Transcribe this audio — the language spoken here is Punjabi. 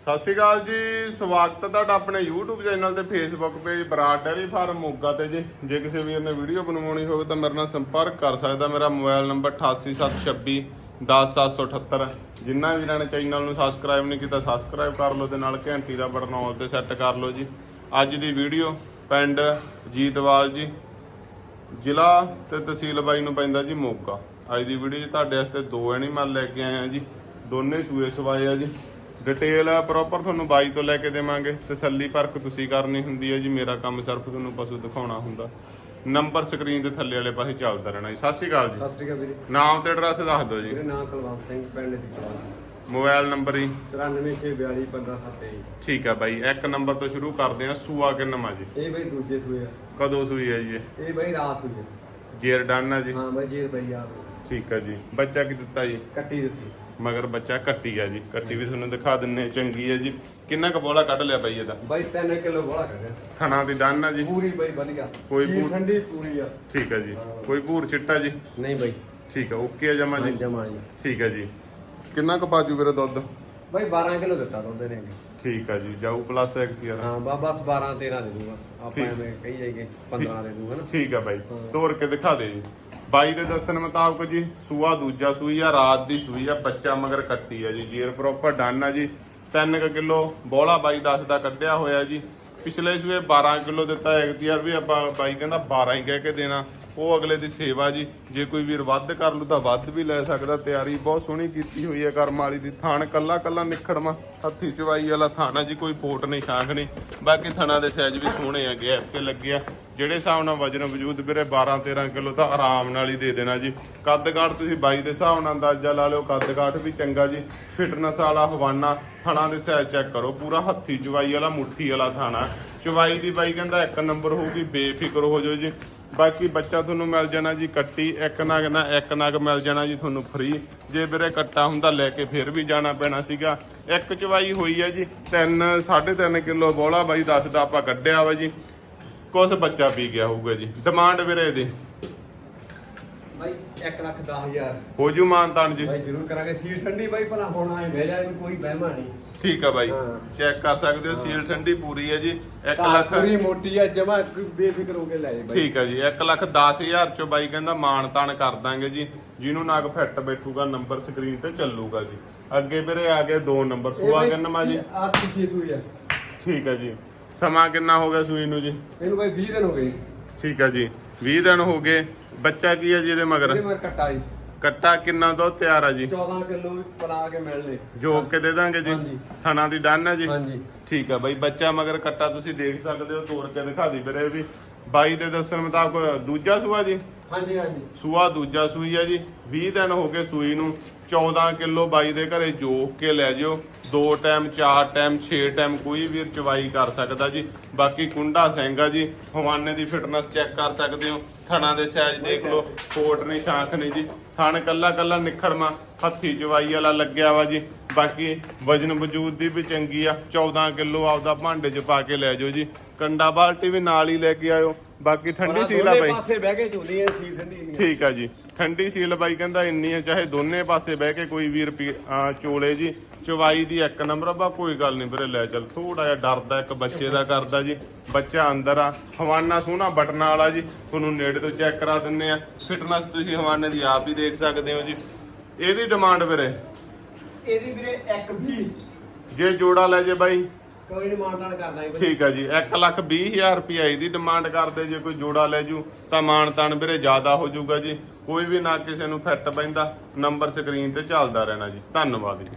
ਸਤਿ ਸ਼੍ਰੀ ਅਕਾਲ ਜੀ, ਸਵਾਗਤ ਹੈ ਤੁਹਾਡਾ ਆਪਣੇ YouTube ਚੈਨਲ ਤੇ Facebook page Brar dairy farm Moga ਤੇ ਜੀ। ਜੇ ਕਿਸੇ ਵੀਰ ਨੇ ਵੀਡੀਓ ਬਣਵਾਉਣੀ ਹੋਵੇ ਤਾਂ ਮੇਰੇ ਨਾਲ ਸੰਪਰਕ ਕਰ ਸਕਦਾ, ਮੇਰਾ ਮੋਬਾਈਲ ਨੰਬਰ 8876 10778 ਜਿਨ੍ਹਾਂ ਵੀਰਾਂ ਨੇ ਚੈਨਲ ਨੂੰ ਸਬਸਕ੍ਰਾਈਬ ਨਹੀਂ ਕੀਤਾ ਸਬਸਕ੍ਰਾਈਬ ਕਰ ਲਓ ਤੇ ਨਾਲ ਘੰਟੀ ਦਾ ਬਟਨ ਆਲ ਤੇ ਸੈੱਟ ਕਰ ਲਓ ਜੀ। ਅੱਜ ਦੀ ਵੀਡੀਓ ਪਿੰਡ ਜੀਤਵਾਲ ਜੀ, ਜ਼ਿਲ੍ਹਾ ਤੇ ਤਹਿਸੀਲ ਬਾਈ ਨੂੰ ਪੈਂਦਾ ਜੀ ਮੋਗਾ। ਅੱਜ ਦੀ ਵੀਡੀਓ 'ਚ ਤੁਹਾਡੇ ਵਾਸਤੇ ਦੋ ਐਨੀਮਲ ਲੈ ਕੇ ਆਏ ਆ ਜੀ। ਦੋਨੇ ਸੂਏ ਸਵਾਏ ਆ ਜੀ। ਡਿਟੇਲ ਪ੍ਰੋਪਰ ਤੁਹਾਨੂੰ ਬਾਈ ਤੋਂ ਲੈ ਕੇ ਦੇਵਾਂਗੇ। ਤਸੱਲੀ ਪਰਖ ਤੁਸੀਂ ਕਰਨੀ ਹੁੰਦੀ ਹੈ ਜੀ ਮੇਰਾ ਕੰਮ ਸਿਰਫ ਤੁਹਾਨੂੰ ਪਸ਼ੂ ਦਿਖਾਉਣਾ ਹੁੰਦਾ। ਨੰਬਰ ਸਕਰੀਨ ਦੇ ਥੱਲੇ ਵਾਲੇ ਪਾਸੇ ਚੱਲਦਾ ਰਹਿਣਾ ਜੀ। ਸਤਿ ਸ਼੍ਰੀ ਅਕਾਲ ਜੀ। ਸਤਿ ਸ੍ਰੀ ਅਕਾਲ ਵੀਰੇ। ਨਾਮ ਤੇ ਐਡਰੈਸ ਦੱਸ ਦਿਓ ਜੀ। ਮੇਰੇ ਨਾਮ ਕੁਲਵੰਤ ਸਿੰਘ ਪਿੰਡ ਦੀ ਕਲਾ ਮੋਬਾਈਲ ਨੰਬਰ ਹੀ 9442 1570 ਠੀਕ ਆ ਬਾਈ ਇੱਕ ਨੰਬਰ ਤੋਂ ਸ਼ੁਰੂ ਕਰਦੇ ਆ ਸੂਆ ਕਿੰਨਵਾਂ ਜੀ? ਇਹ ਬਈ ਦੂਜੇ ਸੂਏ ਆ। ਕਦੋਂ ਸੂਈ ਹੈ ਜੀ ਇਹ? ਇਹ ਬਈ ਰਾਸ ਹੋਈ ਆ। ਜੇਰ ਡਨ ਆ ਜੀ? ਹਾਂ ਬਈ ਜੇਰ ਬਈ ਆ। ਠੀਕ ਆ ਜੀ। ਬੱਚਾ ਕੀ ਦਿੱਤਾ ਜੀ? ਕੱਟੀ ਦਿੱਤੀ। ਮਗਰ ਬੱਚਾ ਕੱਟੀ ਆ ਜੀ। ਕੱਟੀ ਵੀ ਤੁਹਾਨੂੰ ਦਿਖਾ ਦਿੰਨੇ ਚੰਗੀ ਆ ਜੀ। ਕਿੰਨਾ ਕੁ ਬੋਲਾ ਕੱਢ ਲਿਆ ਬਾਈ ਇਹਦਾ? ਬਈ 3 ਕਿਲੋ ਬੋਲਾ ਕਰ ਥਣਾ ਦੀ ਡਨ ਆ ਜੀ। ਪੂਰੀ ਬਈ ਵਧੀਆ। ਕੋਈ ਪੂਰ- ਠੰਡੀ ਪੂਰੀ ਆ। ਠੀਕ ਆ ਜੀ। ਕੋਈ ਭੂਰ ਚਿੱਟਾ ਜੀ? ਨਹੀਂ ਬਈ। ਠੀਕ ਆ ਓਕੇ ਆ ਜਮਾ ਜੀ? ਜਮਾ ਜੀ। ਠੀਕ ਆ ਜੀ। ਕਿੰਨਾ ਕੁ ਬਾਜੂ ਵੀਰੇ ਦੁੱਧ? ਬਈ 12 ਕਿਲੋ ਦਿੱਤਾ ਦੁੱਧ ਨੇ। ਠੀਕ ਆ ਜੀ ਜਾਊ ਪਲੱਸ ਇੱਕ ਚੀਰ ਹਾਂ ਬਾ ਬਸ 12 13 ਦੇ ਦੂੰਗਾ। ਆਪਾਂ। ਐਵੇਂ ਕਹੀ ਜਾਈਏ 15 ਦੇ ਦੂੰਗਾ ਨਾ। ਠੀਕ ਆ ਬਾਈ। ਤੋਰ ਕੇ ਦਿਖਾ ਦੇ ਜੀ। ਬਾਈ ਦੇ ਦੱਸਣ ਮੁਤਾਬਕ ਜੀ, ਸੂਆ ਦੂਜਾ ਸੂਈ ਆ, ਰਾਤ ਦੀ ਸੂਈ ਆ, ਬੱਚਾ ਮਗਰ ਕੱਟੀ ਆ ਜੀ, ਜੀਰ ਪ੍ਰੋਪਰ ਡਨ ਆ ਜੀ। 3 ਕਿਲੋ ਬੋਲਾ ਬਾਈ ਦੱਸਦਾ ਕੱਢਿਆ ਹੋਇਆ ਜੀ। ਪਿਛਲੇ ਸੂਏ 12 ਕਿਲੋ ਦਿੱਤਾ ਇੱਕ ਯਾਰ ਵੀ ਆਪਾਂ ਬਾਈ ਕਹਿੰਦਾ 12 ਹੀ ਕਹਿ ਕੇ ਦੇਣਾ। ਉਹ ਅਗਲੇ ਦੀ ਸੇਵਾ ਜੀ। ਜੇ ਕੋਈ ਵੀਰ ਵੱਧ ਕਰ ਲੂ ਤਾਂ ਵੱਧ ਵੀ ਲੈ ਸਕਦਾ। ਤਿਆਰੀ ਬਹੁਤ ਸੋਹਣੀ ਕੀਤੀ ਹੋਈ ਹੈ ਕਰਮ ਵਾਲੀ ਦੀ। ਥਾਣ ਕੱਲਾ ਕੱਲਾ ਨਿਖੜਵਾ। ਹੱਥੀ ਚਵਾਈ ਵਾਲਾ ਥਾਣਾ ਜੀ, ਕੋਈ ਫੋਟ ਨਹੀਂ ਸ਼ਾਂਖ ਨਹੀਂ। ਬਾਕੀ ਥਣਾ ਦੇ ਸਾਈਜ਼ ਵੀ ਸੋਹਣੇ ਆ, ਗੈਪ ਤੇ ਲੱਗਿਆ ਜਿਹੜੇ ਹਿਸਾਬ ਨਾਲ ਵਜਨ ਵਜੂਦ ਵੀਰੇ 12 13 ਕਿਲੋ ਤਾਂ ਆਰਾਮ ਨਾਲ ਹੀ ਦੇ ਦੇਣਾ ਜੀ। ਕੱਦ ਕਾਠ ਤੁਸੀਂ ਬਾਈ ਦੇ ਹਿਸਾਬ ਨਾਲ ਅੰਦਾਜ਼ਾ ਲਾ ਲਿਓ। ਕੱਦ ਕਾਠ ਵੀ ਚੰਗਾ ਜੀ। ਫਿਟਨੈਸ ਵਾਲਾ ਹਵਾਨਾ, ਥਣਾ ਦੇ ਸਾਈਜ਼ ਚੈੱਕ ਕਰੋ। ਪੂਰਾ ਹੱਥੀ ਚਵਾਈ ਵਾਲਾ, ਮੁੱਠੀ ਵਾਲਾ ਥਾਣਾ। ਚਵਾਈ ਦੀ ਬਾਈ ਕਹਿੰਦਾ ਇੱਕ ਨੰਬਰ ਹੋਊਗੀ, ਬੇਫਿਕਰ ਹੋ ਜਾਓ ਜੀ। ਬਾਕੀ ਬੱਚਾ ਤੁਹਾਨੂੰ ਮਿਲ ਜਾਣਾ ਜੀ ਕੱਟੀ, ਇੱਕ ਨਗ ਨਾ ਇੱਕ ਨਗ ਮਿਲ ਜਾਣਾ ਜੀ ਤੁਹਾਨੂੰ ਫ੍ਰੀ ਜੇ ਵੀਰੇ ਕੱਟਾ ਹੁੰਦਾ ਲੈ ਕੇ ਫਿਰ ਵੀ ਜਾਣਾ ਪੈਣਾ ਸੀਗਾ। ਇੱਕ ਚਵਾਈ ਹੋਈ ਹੈ ਜੀ 3 3.5 ਕਿਲੋ ਬੋਲਾ ਬਾਈ ਦੱਸਦਾ ਆਪਾਂ ਕੱਢਿਆ ਵਾ ਜੀ। ਕੁਛ ਬੱਚਾ ਪੀ ਗਿਆ ਹੋਊਗਾ ਜੀ। ਡਿਮਾਂਡ ਵੀਰੇ ਇਹਦੀ। ਬਈ 1 ਲੱਖ 10000 ਹੋ ਜੂ ਮਾਨਤਾਨ ਜੀ। ਬਈ ਜ਼ਰੂਰ ਕਰਾਂਗੇ। ਸੀਲ ਠੰਡੀ ਬਈ ਭਲਾ ਹੋਣਾ ਹੈ ਮੇਰਾ ਇਹਨੂੰ ਕੋਈ ਬਹਿਮਾ ਨਹੀਂ। ਠੀਕ ਆ ਬਾਈ। ਹਾਂ। ਚੈੱਕ ਕਰ ਸਕਦੇ ਹੋ ਸੀਲ ਠੰਡੀ ਪੂਰੀ ਹੈ ਜੀ। 1 ਤਾਂ ਲੱਖ ਪੂਰੀ ਮੋਟੀ ਆ ਜਮਾ ਬੇਫਿਕਰ ਹੋ ਕੇ ਲੈ ਜਾ ਬਾਈ। ਠੀਕ ਹੈ ਜੀ। 1 ਲੱਖ 10000 ਚੋਂ ਬਾਈ ਕਹਿੰਦਾ ਮਾਨ ਤਾਨ ਕਰ ਦਾਂਗੇ ਜੀ। ਜਿਹਨੂੰ ਨਾਗ ਫਿੱਟ ਬੈਠੂਗਾ ਨੰਬਰ ਸਕਰੀਨ ਤੇ ਚੱਲੂਗਾ ਜੀ। ਅੱਗੇ ਵੀਰੇ ਆ ਗਏ ਦੋ ਨੰਬਰ। ਸੂਆ ਕਿੰਨਾ ਜੀ? ਆ ਪਿੱਛੇ ਸੂਈ ਆ। ਠੀਕ ਹੈ ਜੀ। ਸਮਾਂ ਕਿੰਨਾ ਹੋ ਗਿਆ ਸੂਈ ਨੂੰ ਜੀ? ਇਹਨੂੰ ਬਾਈ 20 ਦਿਨ ਹੋ ਗਏ। ਠੀਕ ਹੈ ਜੀ। 20 ਦਿਨ ਹੋ ਗਏ। ਬੱਚਾ ਕੀ ਹੈ ਜੀ ਇਹਦੇ ਮਗਰ? ਇਹਦੇ ਮਰ ਕੱਟਾ ਜੀ। ਕੱਟਾ ਕਿੰਨਾ ਦੁੱਧ ਤਿਆਰ ਆ ਜੀ? 14 ਕਿਲੋ ਬਣਾ ਕੇ ਮਿਲ ਲੈ ਜੋਕ ਕੇ ਦੇ ਦਾਂਗੇ ਜੀ? ਹਾਂਜੀ। ਥਣਾ ਦੀ ਡਨ ਹੈ ਜੀ? ਹਾਂਜੀ। ਠੀਕ ਆ ਬਾਈ ਬੱਚਾ ਮਗਰ ਕੱਟਾ ਤੁਸੀਂ ਦੇਖ ਸਕਦੇ ਹੋ ਤੋੜ ਕੇ ਦਿਖਾ ਦੀ ਵੀਰੇ ਵੀ। ਬਾਈ ਦੇ ਦੱਸਣ ਮੁਤਾਬਕ ਦੂਜਾ ਸੂਆ ਜੀ? ਹਾਂਜੀ ਹਾਂਜੀ। ਸੂਆ ਦੂਜਾ ਸੂਈ ਆ ਜੀ। 20 ਦਿਨ ਹੋ ਗਏ ਸੂਈ ਨੂੰ। 14 ਕਿਲੋ ਬਾਈ ਦੇ ਘਰੇ ਜੋਕ ਕੇ ਲੈ ਜਿਓ। ਦੋ ਟਾਈਮ ਚਾਰ ਟਾਈਮ 6 ਟਾਈਮ ਕੋਈ ਵੀਰ ਚਵਾਈ ਕਰ ਸਕਦਾ ਜੀ। ਬਾਕੀ ਕੁੰਡਾ ਸਿੰਘ ਆ ਜੀ ਹਵਾਨੇ ਦੀ ਫਿਟਨੈਸ ਚੈੱਕ ਕਰ ਸਕਦੇ ਹੋ। ਥਣਾ ਦੇ ਸਾਈਜ਼ ਦੇਖ ਲਓ ਕੋਟ ਨਹੀਂ ਸ਼ਾਂਖ ਨਹੀਂ ਜੀ। ਥਣ ਕੱਲਾ ਕੱਲਾ ਨਿਖੜਮਾ ਹੱਥੀ ਚਵਾਈ ਵਾਲਾ ਲੱਗਿਆ ਵਾ ਜੀ। ਬਾਕੀ ਵਜਨ ਵਜੂਦ ਦੀ ਵੀ ਚੰਗੀ ਆ 14 ਕਿਲੋ ਆਪਦਾ ਭਾਂਡੇ 'ਚ ਪਾ ਕੇ ਲੈ ਜਾਓ ਜੀ। ਕੰਡਾ ਬਾਲਟੀ ਵੀ ਨਾਲ ਹੀ ਲੈ ਕੇ ਆਇਓ। ਬਾਕੀ ਠੰਡੀ ਸੀਲ ਆ ਬਾਈ। ਪਾਸੇ ਬਹਿ ਕੇ ਚੁੰਦੀ ਐ ਸੀਲ ਠੰਡੀ ਠੀਕ ਆ ਜੀ। ਠੰਡੀ ਸੀਲ ਬਾਈ ਕਹਿੰਦਾ ਇੰਨੀ ਆ ਚਾਹੇ ਦੋਨੇ ਪਾਸੇ ਬਹਿ ਕੇ ਕੋਈ ਅਹ ਚੋਲੇ ਜੀ। ਚਵਾਈ ਦੀ ਇੱਕ ਨੰਬਰ ਬਾ ਕੋਈ ਗੱਲ ਨਹੀਂ ਵੀਰੇ ਲੈ ਚੱਲ ਥੋੜਾ ਜਿਹਾ ਡਰਦਾ ਇੱਕ ਬੱਚੇ ਦਾ ਕਰਦਾ ਜੀ। ਬੱਚਾ ਅੰਦਰ ਆ ਹਵਾਨਾ ਸੋਹਣਾ ਬਟਨਾਂ ਵਾਲਾ ਜੀ ਤੁਹਾਨੂੰ ਨੇੜੇ ਤੋਂ ਚੈੱਕ ਕਰਾ ਦਿੰਨੇ ਆ। ਫਿਟਨੈਸ ਤੁਸੀਂ ਹਵਾਨੇ ਦੀ ਆਪ ਹੀ ਦੇਖ ਸਕਦੇ ਹੋ ਜੀ। ਇਹਦੀ ਡਿਮਾਂਡ ਵੀਰੇ? ਇਹਦੀ ਵੀਰੇ 1 20 ਜੇ ਜੋੜਾ ਲੈ ਜੇ ਬਾਈ। ਕੋਈ ਨਹੀਂ ਮਾਨਦਾਨ ਕਰਦਾ ਜੀ ਠੀਕ ਆ ਜੀ 1 ਲੱਖ 20 ਹਜ਼ਾਰ ਰੁਪਈਆ ਇਹਦੀ ਡਿਮਾਂਡ ਕਰਦੇ ਜੇ ਕੋਈ ਜੋੜਾ ਲੈ ਜੂ ਤਾਂ ਮਾਣ ਤਾਣ ਵੀਰੇ ਜ਼ਿਆਦਾ ਹੋ ਜਾਊਗਾ ਜੀ। ਕੋਈ ਵੀ ਨਾ ਕਿਸੇ ਨੂੰ ਫਿੱਟ ਪੈਂਦਾ ਨੰਬਰ ਸਕਰੀਨ ਤੇ ਚੱਲਦਾ ਰਹਿਣਾ ਜੀ। ਧੰਨਵਾਦ ਜੀ।